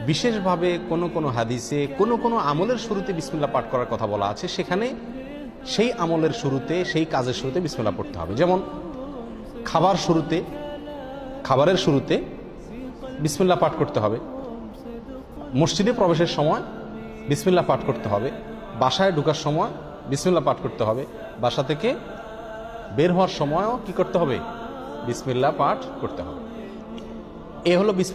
বিশেষভাবে কোনো কোনো হাদিসে, কোনো কোনো আমলের শুরুতে বিসমিল্লাহ পাঠ করার কথা বলা আছে। সেখানে সেই আমলের শুরুতে, সেই কাজের শুরুতে বিসমিল্লাহ পড়তে হবে। যেমন খাবার শুরুতে, খাবারের শুরুতে বিসমিল্লা পাঠ করতে হবে। মসজিদে প্রবেশের সময় বিসমিল্লা পাঠ করতে হবে। বাসায় ঢোকার সময় বিসমিল্লাহ পাঠ করতে হবে। বাসা থেকে বের হওয়ার সময়ও কি করতে হবে? বিসমিল্লা পাঠ করতে হবে। এ হলো